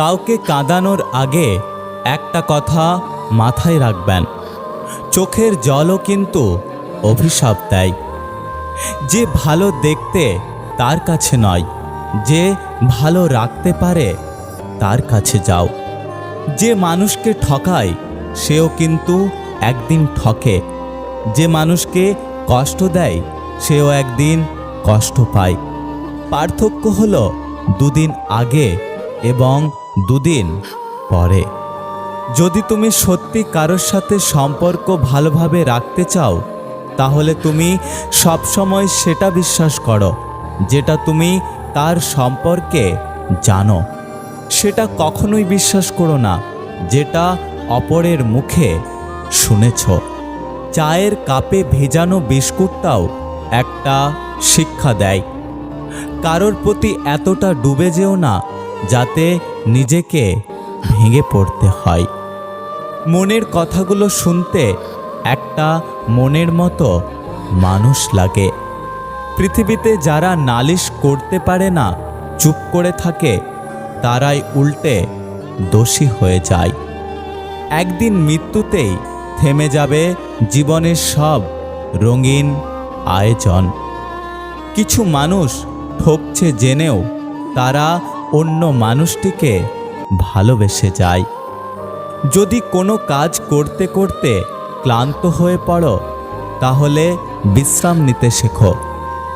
কাউকে কাঁদানোর আগে একটা কথা মাথায় রাখবেন। চোখের জলও কিন্তু অভিশাপ দেয়। যে ভালো দেখতে তার কাছে নয়, যে ভালো রাখতে পারে তার কাছে যাও। যে মানুষকে ঠকায়, সেও কিন্তু একদিন ঠকে। যে মানুষকে কষ্ট দেয়, সেও একদিন কষ্ট পায়। পার্থক্য হলো দুদিন আগে এবং দুদিন পরে। যদি তুমি সত্যি কারোর সাথে সম্পর্ক ভালোভাবে রাখতে চাও, তাহলে তুমি সবসময় সেটা বিশ্বাস করো, যেটা তুমি তার সম্পর্কে জানো। সেটা কখনোই বিশ্বাস করো না, যেটা অপরের মুখে শুনেছ। চায়ের কাপে ভেজানো বিস্কুটটাও একটা শিক্ষা দেয়। কারোর প্রতি এতটা ডুবে যেও না যাতে নিজেকে ভেঙে পড়তে হয়। মনের কথাগুলো শুনতে একটা মনের মতো মানুষ লাগে। পৃথিবীতে যারা নালিশ করতে পারে না, চুপ করে থাকে, তারাই উল্টে দোষী হয়ে যায়। একদিন মৃত্যুতেই থেমে যাবে জীবনের সব রঙিন আয়োজন। কিছু মানুষ ঠকছে জেনেও তারা অন্য মানুষটিকে ভালোবেসে যায়। যদি কোনো কাজ করতে করতে ক্লান্ত হয়ে পড়ো, তাহলে বিশ্রাম নিতে শেখো।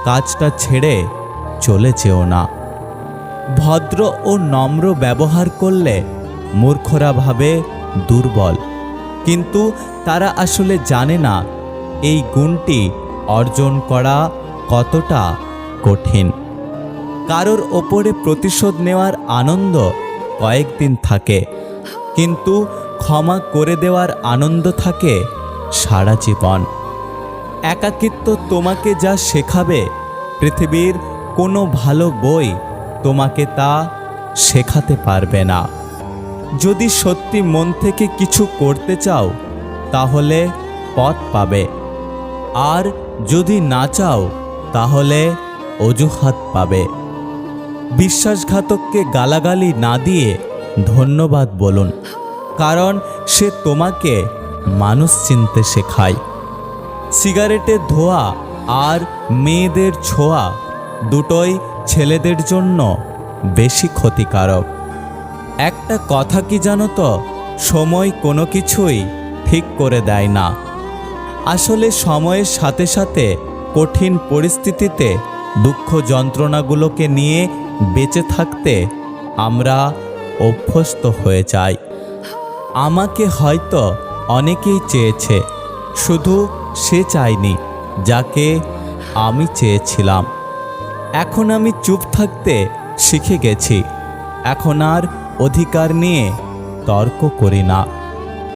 কাজটা ছেড়ে চলে যেও না। ভদ্র ও নম্র ব্যবহার করলে মূর্খরা ভাবে দুর্বল। কিন্তু তারা আসলে জানে না, এই গুণটি অর্জন করা কতটা কঠিন। কারোর ওপরে প্রতিশোধ নেওয়ার আনন্দ কয়েকদিন থাকে। কিন্তু ক্ষমা করে দেওয়ার আনন্দ থাকে সারা জীবন। একাকিত্ব তোমাকে যা শেখাবে, পৃথিবীর কোনো ভালো বই তোমাকে তা শেখাতে পারবে না। যদি সত্যি মন থেকে কিছু করতে চাও, তাহলে পথ পাবে। আর যদি না চাও, তাহলে অজুহাত পাবে। বিশ্বাসঘাতককে গালাগালি না দিয়ে ধন্যবাদ বলুন, কারণ সে তোমাকে মানুষ চিনতে শেখায়। সিগারেটের ধোয়া আর মেয়েদের ছোঁয়া দুটোই ছেলেদের জন্য বেশি ক্ষতিকারক। একটা কথা কি জানো তো, সময় কোনো কিছুই ঠিক করে দেয় না। আসলে সময়ের সাথে সাথে কঠিন পরিস্থিতিতে দুঃখ যন্ত্রণাগুলোকে নিয়ে বেঁচে থাকতে আমরা অভ্যস্ত হয়ে যাই। আমাকে হয়তো অনেকেই চেয়েছে, শুধু সে চায়নি যাকে আমি চেয়েছিলাম। এখন আমি চুপ থাকতে শিখে গেছি, এখন আর অধিকার নিয়ে তর্ক করি না।